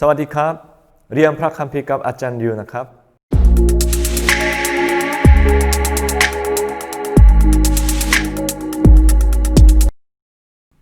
สวัสดีครับ เรียนพระคัมภีร์กับอาจารย์ยูนะครับ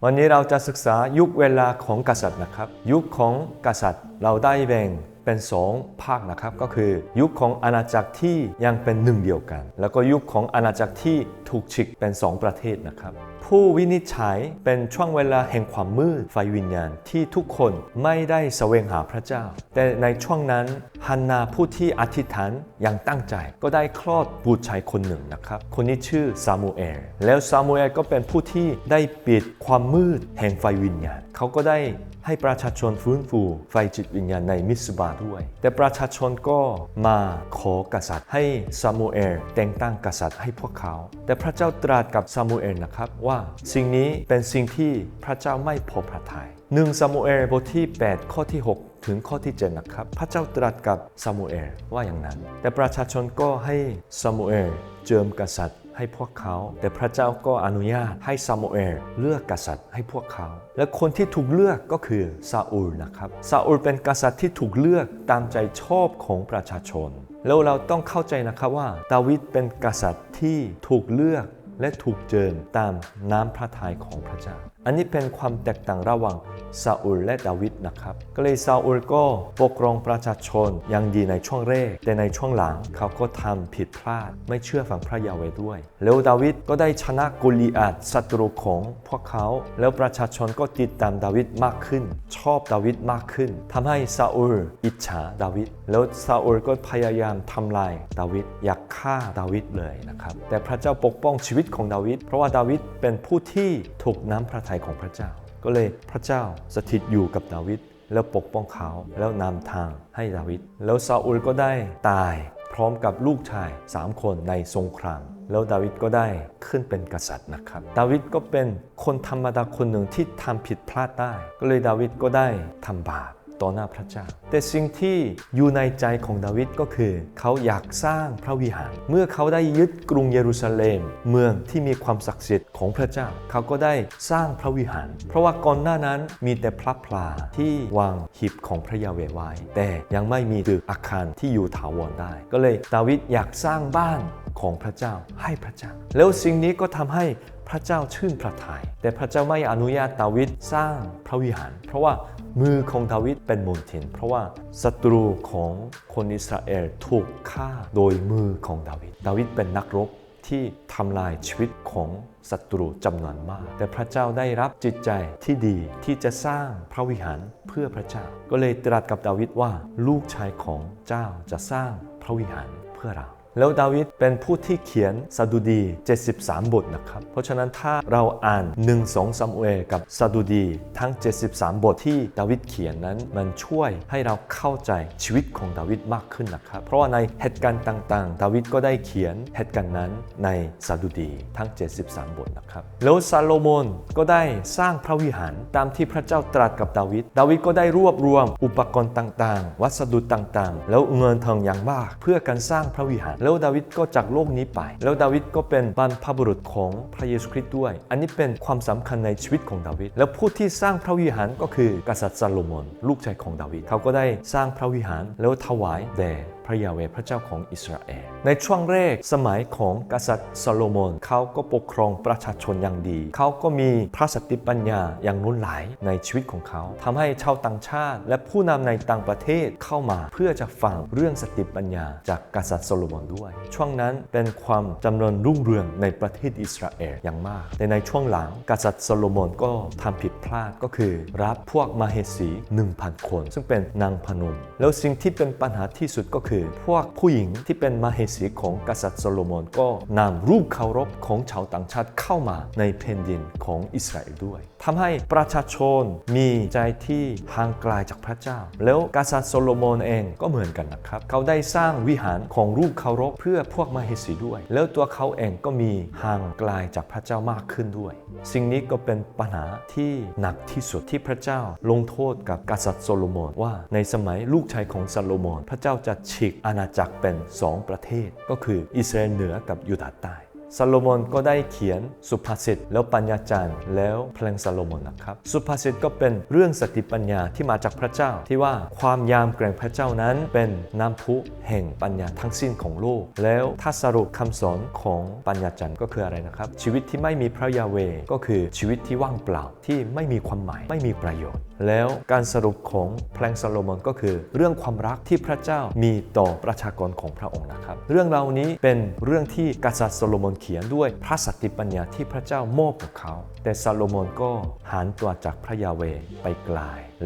วันนี้เราจะศึกษายุคเวลาของกษัตริย์นะครับ ยุคของกษัตริย์เราได้แบ่ง เป็นสองภาคนะครับก็คือ ยุคของอาณาจักรที่ยังเป็นหนึ่งเดียวกัน แล้วก็ยุคของอาณาจักรที่ถูกฉีกเป็นสองประเทศนะครับ ผู้วินิจฉัยเป็นช่วงเวลาแห่งความมืดไฟวิญญาณที่ทุกคนไม่ได้แสวงหาพระเจ้า แต่ในช่วงนั้นฮันนาผู้ที่อธิษฐานอย่างตั้งใจ ก็ได้คลอดบุตรชายคนหนึ่งนะครับ คนนี้ชื่อซามูเอลแล้วซามูเอลก็เป็นผู้ที่ได้ปิดความมืดแห่งไฟวิญญาณเขาก็ได้ ให้ประชาชนฟื้นฟูไฟจิตวิญญาณในมิสบาด้วย แต่ประชาชนก็มาขอกษัตริย์ให้ซามูเอลแต่งตั้งกษัตริย์ให้พวกเขา แต่พระเจ้าตรัสกับซามูเอลนะครับว่าสิ่งนี้เป็นสิ่งที่พระเจ้าไม่พอพระทัยหนึ่งซามูเอลบทที่ 8 ข้อที่ 6ถึงข้อที่7นะครับ พระเจ้าตรัสกับซามูเอลว่าอย่างนั้น แต่ประชาชนก็ให้ซามูเอลเจิมกษัตริย์ ให้พวกเขา แต่พระเจ้าก็อนุญาตให้ซามูเอลเลือกกษัตริย์ให้พวกเขา และคนที่ถูกเลือกก็คือซาอูลนะครับซาอูลเป็นกษัตริย์ที่ถูกเลือกตามใจชอบของประชาชน แล้วเราต้องเข้าใจนะครับว่าดาวิดเป็นกษัตริย์ที่ถูกเลือกและถูกเจิมตามน้ำพระทัยของพระเจ้า อันนี้เป็นความแตกต่างระหว่างซาอูลและดาวิดนะครับ ก็เลยซาอูลก็ปกครองประชาชนอย่างดีในช่วงแรก แต่ในช่วงหลังเขาก็ทำผิดพลาด ไม่เชื่อฟังพระยาเวด้วย แล้วดาวิดก็ได้ชนะกุลีอาดศัตรูของพวกเขา แล้วประชาชนก็ติดตามดาวิดมากขึ้น ชอบดาวิดมากขึ้นทำให้ซาอูลอิจฉาดาวิด แล้วซาอูลก็พยายามทำลายดาวิด อยากฆ่าดาวิดเลยนะครับ แต่พระเจ้าปกป้องชีวิตของดาวิด เพราะว่าดาวิดเป็นผู้ที่ถูกน้ำพระทัยของพระเจ้า ก็เลยพระเจ้าสถิตอยู่กับดาวิดแล้วปกป้องเขาแล้วนำทางให้ดาวิดแล้วซาอูลก็ได้ตายพร้อมกับลูกชาย 3 คนในสงคราม แล้วดาวิดก็ได้ขึ้นเป็นกษัตริย์นะครับ ดาวิดก็เป็นคนธรรมดาคนหนึ่งที่ทำผิดพลาดได้ ก็เลยดาวิดก็ได้ทำบาป ต่อหน้าพระเจ้า แต่สิ่งที่อยู่ในใจของดาวิดก็คือ เขาอยากสร้างพระวิหาร เมื่อเขาได้ยึดกรุงเยรูซาเล็ม เมืองที่มีความศักดิ์สิทธิ์ของพระเจ้า เขาก็ได้สร้างพระวิหาร เพราะว่าก่อนหน้านั้นมีแต่พระพลาที่วางหีบของพระยาเวไว้แต่ยังไม่มีตึกอาคารที่อยู่ถาวรได้ ก็เลยดาวิดอยากสร้างบ้านของพระเจ้าให้พระเจ้า แล้วสิ่งนี้ก็ทำให้ พระเจ้าชื่นพระทยัยแต่พระเจ้าไม่อนุญาตดาวิดสร้างพระวิหาร เพราะว่ามือของดาวิดเป็นมนทิน เพราะว่าศัตรูของคนอิสราเอลถูกฆ่าโดยมือของดาวิดดาวิดเป็นนักรบที่ทำลายชีวิตของศัตรูจำนวนมาก แต่พระเจ้าได้รับจิตใจที่ดีที่จะสร้างพระวิหารเพื่อพระเจ้า ก็เลยตรัสกับดาวิดว่าลูกชายของเจ้าจะสร้างพระวิหารเพื่อเรา แล้วดาวิดเป็นผู้ที่เขียนสดุดี 73 บทนะครับ เพราะฉะนั้นถ้าเราอ่าน 1 2ซามูเอลกับสดุดีทั้ง 73 บทที่ดาวิดเขียนนั้น มันช่วยให้เราเข้าใจชีวิตของดาวิดมากขึ้นนะครับ เพราะว่าในเหตุการณ์ต่างๆ ดาวิดก็ได้เขียนเหตุการณ์นั้นในสดุดีทั้ง 73 บทนะครับ แล้วซาโลมอนก็ได้สร้างพระวิหารตามที่พระเจ้าตรัสกับดาวิด ดาวิดก็ได้รวบรวมอุปกรณ์ต่างๆ วัสดุต่างๆ แล้วเงินทองอย่างมากเพื่อการสร้างพระวิหารแล้วดาวิดก็จากโลกนี้ไป แล้วดาวิดก็เป็นบรรพบุรุษของพระเยซูคริสต์ด้วย อันนี้เป็นความสำคัญในชีวิตของดาวิดแล้วผู้ที่สร้างพระวิหารก็คือกษัตริย์ซาโลมอนลูกชายของดาวิดเขาก็ได้สร้างพระวิหารแล้วถวายแด่ พระยาเวพระเจ้าของอิสราเอล ในช่วงแรกสมัยของกษัตริย์ซาโลมอนเขาก็ปกครองประชาชนอย่างดี เขาก็มีพระสติปัญญาอย่างล้นหลายในชีวิตของเขาทำให้ชาวต่างชาติ และผู้นำในต่างประเทศเข้ามาเพื่อจะฟังเรื่องสติปัญญา จากกษัตริย์ซาโลมอนด้วย ช่วงนั้นเป็นความจำเริญรุ่งเรืองในประเทศอิสราเอลอย่างมาก แต่ในช่วงหลังกษัตริย์ซาโลมอนก็ทำผิดพลาดก็คือ รับพวกมาเฮสี 1,000 คน ซึ่งเป็นนางพนม แล้วสิ่งที่เป็นปัญหาที่สุดก็คือพวกผู้หญิงที่เป็นมาเฮสีของกษัตริย์โซโลมอนก็นำรูปเคารพของชาวต่างชาติเข้ามาในแผ่นดินของอิสราเอลด้วยทำให้ประชาชนมีใจที่ห่างไกลจากพระเจ้า แล้วกษัตริย์โซโลมอนเองก็เหมือนกันนะครับ เขาได้สร้างวิหารของรูปเคารพเพื่อพวกมาเฮสีด้วย แล้วตัวเขาเองก็มีห่างไกลจากพระเจ้ามากขึ้นด้วย สิ่งนี้ก็เป็นปัญหาที่หนักที่สุดที่พระเจ้าลงโทษกับกษัตริย์โซโลมอนว่าในสมัยลูกชายของซาโลมอนพระเจ้าจะฉีกอาณาจักรเป็นสองประเทศ ก็คืออิสราเอลเหนือกับยูดาห์ใต้ ซาโลมอนก็ได้เขียนสุภาษิตแล้วปัญญาจารย์ แล้วเพลงซาโลมอนนะครับ สุภาษิตก็เป็นเรื่องสติปัญญาที่มาจากพระเจ้า ที่ว่าความยามเกรงพระเจ้านั้นเป็นน้ำพุแห่งปัญญาทั้งสิ้นของโลก แล้วถ้าสรุปคำสอนของปัญญาจารย์ก็คืออะไรนะครับ ชีวิตที่ไม่มีพระยาเวก็คือชีวิตที่ว่างเปล่าที่ไม่มีความหมายไม่มีประโยชน์ แล้วการสรุปของเพลงซาโลมอนก็คือ เรื่องความรักที่พระเจ้ามีต่อประชากรของพระองค์นะครับ เรื่องรานี้เป็นเรื่องที่กษัตริย์โซโลมอนเขียนด้วยพระสติปัญญาที่พระเจ้ามอบกับเขา แต่ซาโลมอนก็หันตัวจากพระยาเวไปไกล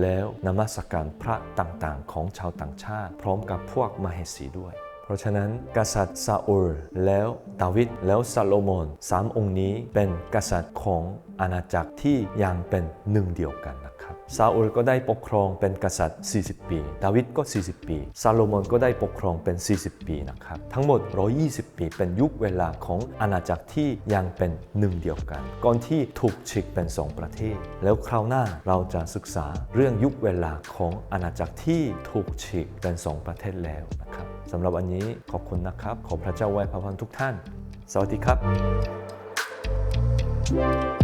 แล้วนมัสการพระต่างๆ ของชาวต่างชาติ พร้อมกับพวกมเหสีด้วยเพราะฉะนั้นกษัตริย์ซาอูลแล้วดาวิดแล้วซาโลมอนสามองค์นี้เป็นกษัตริย์ของอาณาจักรที่ยังเป็นหนึ่งเดียวกันนะ ซาอูลก็ได้ปกครองเป็นกษัตริย์ 40 ปี ดาวิดก็ 40 ปี ซาโลมอนก็ได้ปกครองเป็น 40 ปีนะครับ ทั้งหมด 120 ปี เป็นยุคเวลาของอาณาจักรที่ยังเป็นหนึ่งเดียวกัน ก่อนที่ถูกฉีกเป็นสองประเทศ แล้วคราวหน้าเราจะศึกษาเรื่องยุคเวลาของอาณาจักรที่ถูกฉีกเป็นสองประเทศแล้วนะครับสำหรับวันนี้ขอบคุณนะครับ ขอพระเจ้าไว้พระพันทุกท่าน สวัสดีครับ